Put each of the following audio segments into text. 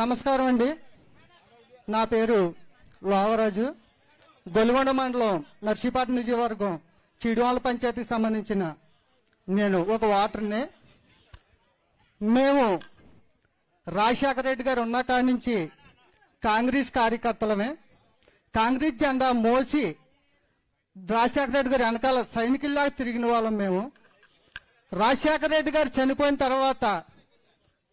నమస్కారం అండి. నా పేరు లోవరాజు. గొలుగొండ మండలం నర్సీపాట నియోజకవర్గం చిడివాళ్ళ పంచాయతీకి సంబంధించిన నేను ఒక వాటర్ని మేము రాజశేఖర రెడ్డి గారు ఉన్న కాడి నుంచి కాంగ్రెస్ కార్యకర్తలమే. కాంగ్రెస్ జెండా మోసి రాజశేఖర రెడ్డి గారు వెనకాల సైనికుల్లాగా తిరిగిన వాళ్ళం మేము. రాజశేఖర రెడ్డి గారు చనిపోయిన తర్వాత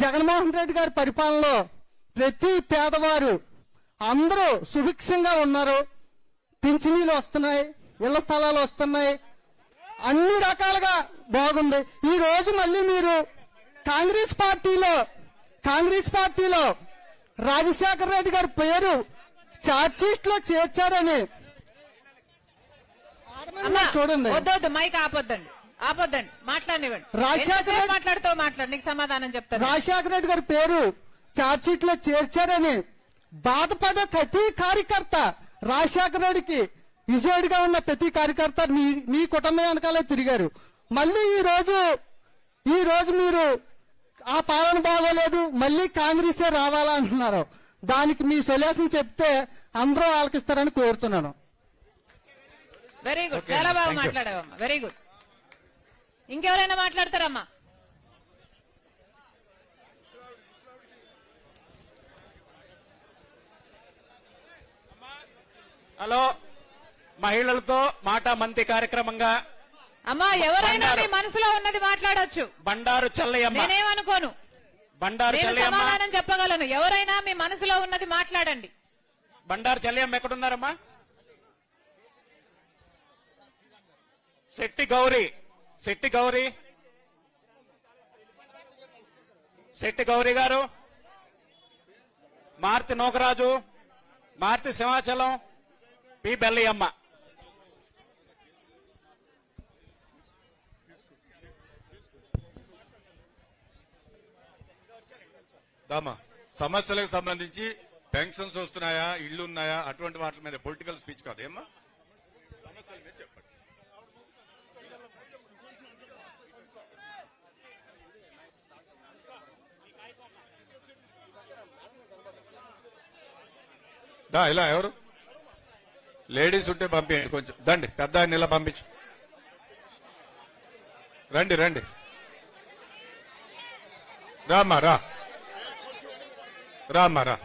జగన్మోహన్ రెడ్డి గారి పరిపాలనలో ప్రతి పేదవారు అందరూ సుభిక్షంగా ఉన్నారు. పింఛనీలు వస్తున్నాయి ఇళ్ళ స్థలాలు వస్తున్నాయి. అన్ని రకాలుగా బాగుంది. ఈ రోజు మళ్ళీ మీరు కాంగ్రెస్ పార్టీలో కాంగ్రెస్ పార్టీలో రాజశేఖర రెడ్డి గారి పేరు చార్జ్షీట్లో చేర్చారని చూడండి. మైక్ ఆపొద్దండి. ఆపొద్దండి మాట్లాడినివ్వండి. రాజశేఖర మాట్లాడుతావు మాట్లాడు. నీకు సమాధానం చెప్తాను. రాజశేఖర రెడ్డి గారి పేరు చార్జ్షీట్లో చేర్చారని బాధపడే ప్రతి కార్యకర్త రాజశేఖర రెడ్డికి విజయుడిగా ఉన్న ప్రతి కార్యకర్త మీ మీ కుటుంబం వెనకాలే తిరిగారు. మళ్ళీ ఈ రోజు ఈ రోజు మీరు ఆ పాలన బాగోలేదు మళ్ళీ కాంగ్రెసే రావాలా అంటున్నారు. దానికి మీ సొల్యూషన్ చెప్తే అందరూ ఆలకిస్తారని కోరుతున్నాను. వెరీ గుడ్ చాలా బాగా మాట్లాడావమ్మా. వెరీ గుడ్ ఇంకెవరైనా మాట్లాడతారమ్మా? హలో మహిళలతో మాట మంతి కార్యక్రమంగా అమ్మా ఎవరైనా. మీ మనసులో ఉన్నది మాట్లాడొచ్చు. బండారు చెల్లయ్యమ్మ నేనేమనుకోను. బండారు సమాధానం చెప్పగలను. ఎవరైనా మీ మనసులో ఉన్నది మాట్లాడండి. బండారు చెల్లయ్యమ్మ ఎక్కడున్నారమ్మా? శెట్టి గౌరీ. శెట్టి గౌరీ. శెట్టి గౌరీ గారు. మార్తి నోకరాజు. మార్తి సింహాచలం. పి బెల్లయ్యమ్మ. దామా సమస్యలకు సంబంధించి పెన్షన్స్ వస్తున్నాయా ఇళ్ళు ఉన్నాయా అటువంటి వాటి మీద పొలిటికల్ స్పీచ్ కాదు. ఏమ్మా సమస్యల మీద చెప్పండి దా ఇలా ఎవరు? లేడీస్ ఉంటే పంపించండి కొంచెం దండి పెద్ద ఆయన ఇలా పంపించు. రండి రండి. రామ్మా రా. రామ్మా రా.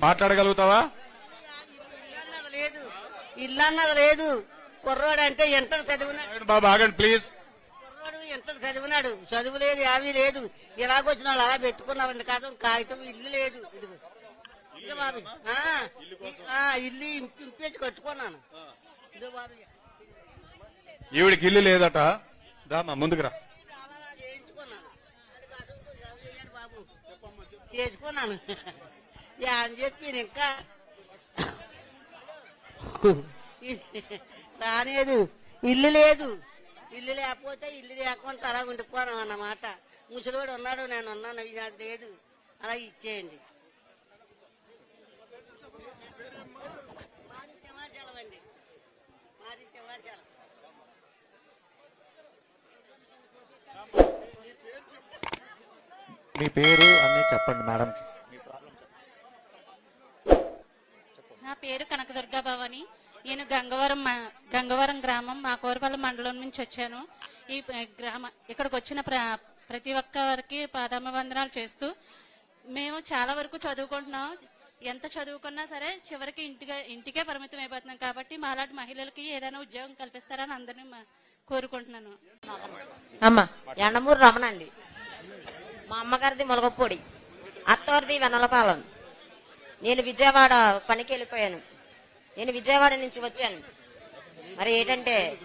మాట్లాడగలుగుతావా? లేదు. ఇల్లు అన్నది లేదు. కుర్రోడు అంటే ఎంటర్ చదివినాడు బాబు ఆగండి ప్లీజ్. కుర్రోడు ఎంటర్ చదివినాడు. చదువు లేదు ఏమీ లేదు. ఇలాగొచ్చిన వాళ్ళు అలా పెట్టుకున్నారు కాదు కాగితం ఇల్లు లేదు. ఇదిగో. ఇదిగో బాబు. ఆ, ఆ, ఇల్లు ఇంపి- ఇంపేసి కట్టుకున్నాను. ఇదిగో బాబు ఈవిడికి ఇల్లు లేదట. రామ్మా ముందుకు రా. కావాలా చేయించుకున్నాను. అది కాదు, ఎవరు చేయండి బాబు. చేసుకున్నాను. అని చెప్పి ఇంకా. రాలేదు. ఇల్లు లేదు. ఇల్లు లేకపోతే ఇల్లు లేకుండా అలా ఉండిపోను అన్నమాట. ముసలివాడు ఉన్నాడు నేను ఉన్నాను ఇది నాకు లేదు. అలా ఇచ్చేయండి మాది సింహాచలం అండి మాది సింహాచలం మీ పేరు అన్ని చెప్పండి మేడం నా పేరు కనకదుర్గా భవాని. నేను గంగవరం మ- గంగవరం గ్రామం మా కోరపల్లి మండలం నుంచి వచ్చాను. ఈ గ్రామ ఇక్కడికి వచ్చిన ఒక్క ప్రతి ఒక్కరికి పాదాభివందనాలు చేస్తూ మేము చాలా వరకు చదువుకుంటున్నాం. ఎంత చదువుకున్నా సరే చివరికి ఇంటికే ఇంటికే పరిమితం అయిపోతున్నాం కాబట్టి మాలాంటి మహిళలకి ఏదైనా ఉద్యోగం కల్పిస్తారని అందరినీ కోరుకుంటున్నాను. అమ్మా ఎండమూరు రమణ అండి మా అమ్మగారిది ములగపొడి. అత్తవారిది వెన్నలపాలెం. నేను విజయవాడ పనికి వెళ్ళిపోయాను. నేను విజయవాడ నుంచి వచ్చాను. మరి ఏంటంటే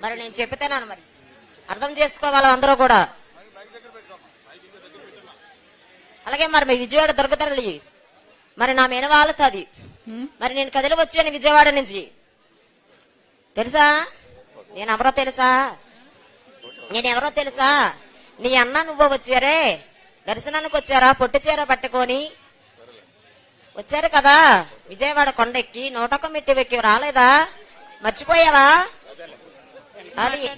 మరి నేను చెప్తాను మరి. అర్థం చేసుకోవాలి అందరూ కూడా. అలాగే మరి మీ విజయవాడ దొరకతరలి మరి నా మెనవాళ్ళది మరి నేను కదిలి వచ్చాను విజయవాడ నుంచి. తెలుసా? నేను ఎవరో తెలుసా? నేనెవరో తెలుసా? నీ అన్న నువ్వు వచ్చారే? దర్శనానికి వచ్చారా? పొట్టి చీర పట్టుకొని? వచ్చారు కదా? విజయవాడ కొండెక్కి నూటొక్క మెట్టి వెక్కి రాలేదా? మర్చిపోయావా? అది.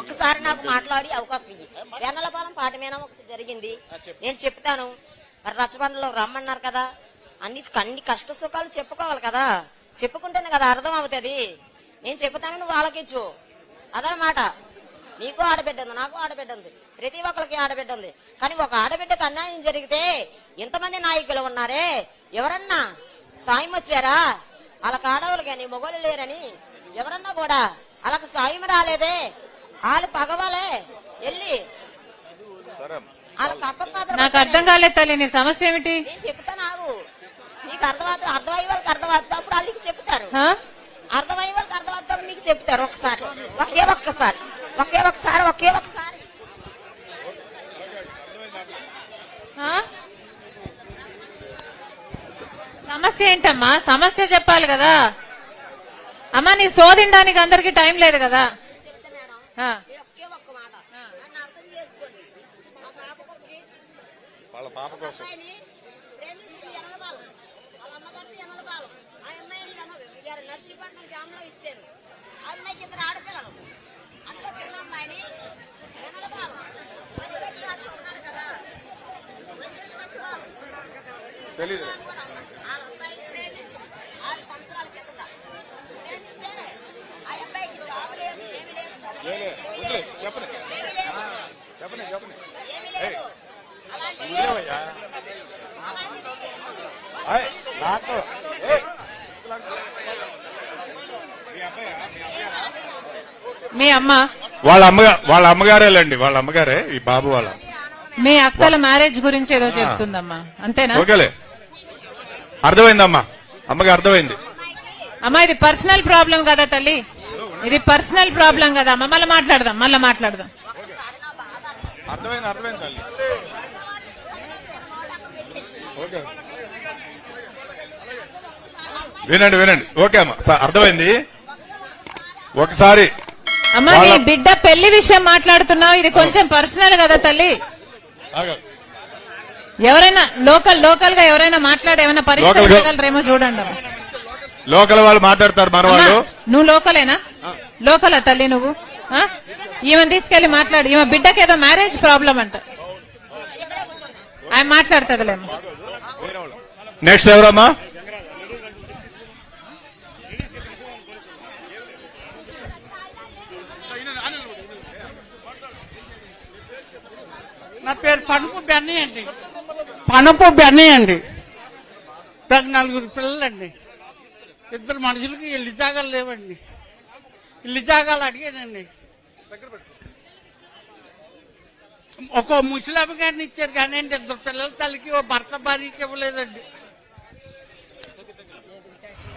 ఒకసారి నాకు మాట్లాడి అవకాశం ఇయ్యి. వెన్నలపాలెం పాటమేనా ఒకటి జరిగింది. నేను చెప్తాను. మరి రచ్చబండలో రమ్మన్నారు కదా. అన్ని అన్ని కష్ట సుఖాలు చెప్పుకోవాలి కదా. చెప్పుకుంటేనే కదా అర్థం అవుతుంది. నేను చెప్తాను నువ్వు ఆలకించు. అదనమాట. నీకు ఆడబిడ్డ ఉంది నాకు ఆడబిడ్డ ఉంది. ప్రతి ఒక్కరికి ఆడబిడ్డ ఉంది. కానీ ఒక ఆడబిడ్డకు అన్యాయం జరిగితే ఇంతమంది నాయకులు ఉన్నారే? ఎవరన్నా సాయం వచ్చారా? వాళ్ళకి ఆడవాళ్ళు కానీ మొగలు లేరని ఎవరన్నా కూడా వాళ్ళకి సాయం రాలేదే. వాళ్ళు పగవాలే. వెళ్ళి. నాకు అర్థం కాలేదు తల్లి నీ సమస్య ఏమిటి? చెప్తాను నీకు. అర్థమవుతుంది అర్థమయ్యే వాళ్ళకి అర్థమవుతుంది అప్పుడు వాళ్ళకి చెప్తారు. ఆ? అర్థమయ్యే వాళ్ళకి అర్థమవుతుంది మీకు చెప్తారు ఒకసారి. ఒకే ఒక్కసారి. ఒకే ఒక్కసారి ఒకే ఒక్కసారి. ఆ? సమస్య ఏంటమ్మా? సమస్య చెప్పాలి కదా. అమ్మా నీ శోధించడానికి అందరికి టైం లేదు కదా చెప్తా మేడం ఆ. మీరు ఒకే ఒక్క మాట నన్ను అర్థం చేసుకోండి మా పాపకి వాళ్ళ పాప కోసం. ప్రేమించింది ఎనలపాలెం వాళ్ళ అమ్మగారిది ఎనలపాలెం ఆ అమ్మాయిని నర్సీపట్నం లో ఇచ్చారు. ఆ అమ్మాయికి ఇద్దరు ఆడపిల్లలు. అందులో చిన్న అమ్మాయిని ఎనలపాలెం ఉన్నాడు కదా. తెలీదు ఆ అబ్బాయిని ప్రేమించి ఆరు సంవత్సరాల కిందట ప్రేమిస్తే ఆ అబ్బాయికి జాబ్ లేదు ఏమీ లేదు చదువు లేదు, ఏమీ లేదు. చెప్పండి ఏమీ లేదు చెప్పండి చెప్పండి ఏమీ లేదు అలాంటిది వదిలేవయ్యా. అలాంటిది ఏయ్, నాకు ఏయ్, మీ అమ్మ? వాళ్ళ అమ్మగా వాళ్ళ అమ్మగారేలండి. వాళ్ళ అమ్మగారే ఈ బాబు వాళ్ళ. మీ అక్కల మ్యారేజ్ గురించి ఏదో చెప్తుందమ్మా. అంతేనా? ఓకేలే. అర్థమైందమ్మా. అమ్మకి అర్థమైంది. అమ్మా ఇది పర్సనల్ ప్రాబ్లం కదా తల్లి. ఇది పర్సనల్ ప్రాబ్లం కదా అమ్మా. మళ్ళీ మాట్లాడదాం మళ్ళీ మాట్లాడదాం. అర్థమైంది అర్థమైంది తల్లి. ఓకే. వినండి వినండి. ఓకే అమ్మా. అర్థమైంది? ఒకసారి అమ్మా నీ బిడ్డ పెళ్ళి విషయం మాట్లాడుతున్నావు. ఇది కొంచెం పర్సనల్ కదా తల్లి. ఎవరైనా లోకల్ లోకల్గా ఎవరైనా మాట్లాడి ఏమైనా పరిష్కరించగలరేమో చూడండి. లోకల్ వాళ్ళు మాట్లాడతారు మన వాళ్ళు? నువ్వు లోకలేనా? లోకలా తల్లి నువ్వు? ఆ? ఈమెను తీసుకెళ్ళి మాట్లాడు. ఈమె బిడ్డకి ఏదో మ్యారేజ్ ప్రాబ్లం అంట. ఆయన మాట్లాడుతుందిలేమ్మా. నెక్స్ట్ ఎవరమ్మా? నా పేరు పనుపు బెన్నీ అండి. పనుపు బెన్నీ అండి. నాకు నలుగురు పిల్లలండి. ఇద్దరు మనుషులకి ఇల్లు జాగాలు లేవండి. ఇల్లు జాగాలు అడిగానండి. ఒక ముసలామి గారిని ఇచ్చారు కానీ అండి ఇద్దరు పిల్లల తల్లికి ఓ భర్త భార్యకి ఇవ్వలేదండి.